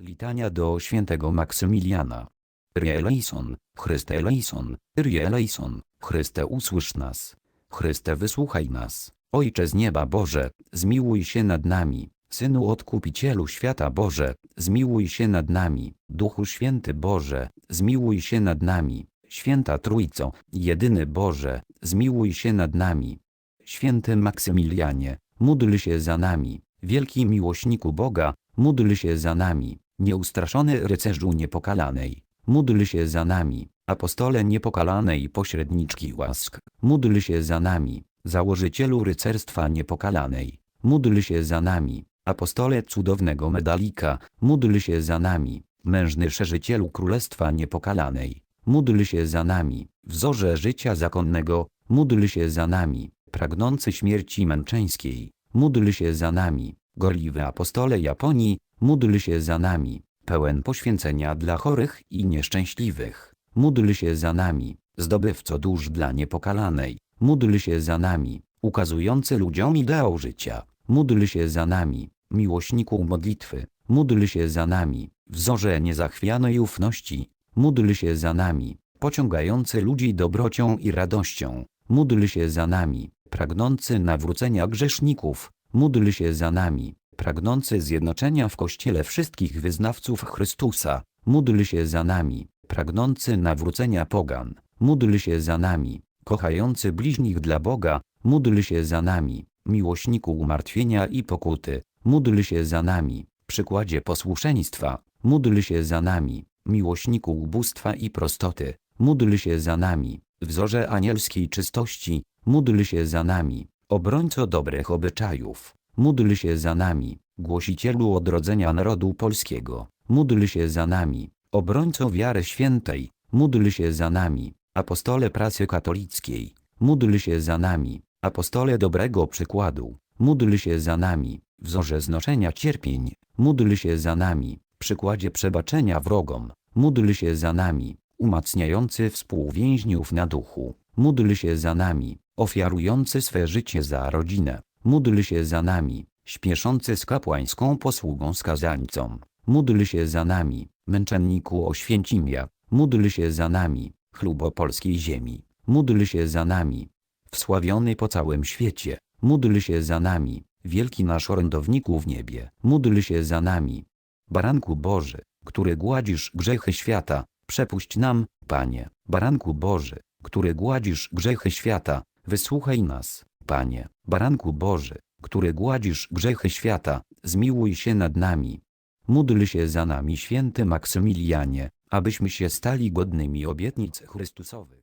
Litania do świętego Maksymiliana. Kyrie eleison, Chryste eleison, Kyrie eleison, Chryste usłysz nas. Chryste wysłuchaj nas. Ojcze z nieba Boże, zmiłuj się nad nami. Synu Odkupicielu świata Boże, zmiłuj się nad nami. Duchu Święty Boże, zmiłuj się nad nami. Święta Trójco, jedyny Boże, zmiłuj się nad nami. Święty Maksymilianie, módl się za nami. Wielki miłośniku Boga, módl się za nami. Nieustraszony rycerzu niepokalanej, módl się za nami. Apostole niepokalanej pośredniczki łask, módl się za nami. Założycielu rycerstwa niepokalanej, módl się za nami. Apostole cudownego medalika, módl się za nami. Mężny szerzycielu królestwa niepokalanej, módl się za nami. Wzorze życia zakonnego, módl się za nami. Pragnący śmierci męczeńskiej, módl się za nami. Gorliwy apostole Japonii, módl się za nami. Pełen poświęcenia dla chorych i nieszczęśliwych, módl się za nami. Zdobywco dusz dla niepokalanej, módl się za nami. Ukazujący ludziom ideał życia, módl się za nami. Miłośniku modlitwy, módl się za nami. Wzorze niezachwianej ufności, módl się za nami. Pociągający ludzi dobrocią i radością, módl się za nami. Pragnący nawrócenia grzeszników, módl się za nami. Pragnący zjednoczenia w Kościele wszystkich wyznawców Chrystusa, módl się za nami. Pragnący nawrócenia pogan, módl się za nami. Kochający bliźnich dla Boga, módl się za nami. Miłośniku umartwienia i pokuty, módl się za nami. Przykładzie posłuszeństwa, módl się za nami. Miłośniku ubóstwa i prostoty, módl się za nami. Wzorze anielskiej czystości, módl się za nami. Obrońco dobrych obyczajów, módl się za nami. Głosicielu odrodzenia narodu polskiego, módl się za nami. Obrońco wiary świętej, módl się za nami. Apostole pracy katolickiej, módl się za nami. Apostole dobrego przykładu, módl się za nami. Wzorze znoszenia cierpień, módl się za nami. Przykładzie przebaczenia wrogom, módl się za nami. Umacniający współwięźniów na duchu, módl się za nami. Ofiarujący swe życie za rodzinę, módl się za nami. Śpieszący z kapłańską posługą skazańcom, módl się za nami. Męczenniku Oświęcimia, módl się za nami. Chlubo polskiej ziemi, módl się za nami. Wsławiony po całym świecie, módl się za nami. Wielki nasz orędowniku w niebie, módl się za nami. Baranku Boży, który gładzisz grzechy świata, przepuść nam, Panie. Baranku Boży, który gładzisz grzechy świata, wysłuchaj nas, Panie. Baranku Boży, który gładzisz grzechy świata, zmiłuj się nad nami. Módl się za nami święty Maksymilianie, abyśmy się stali godnymi obietnic Chrystusowych.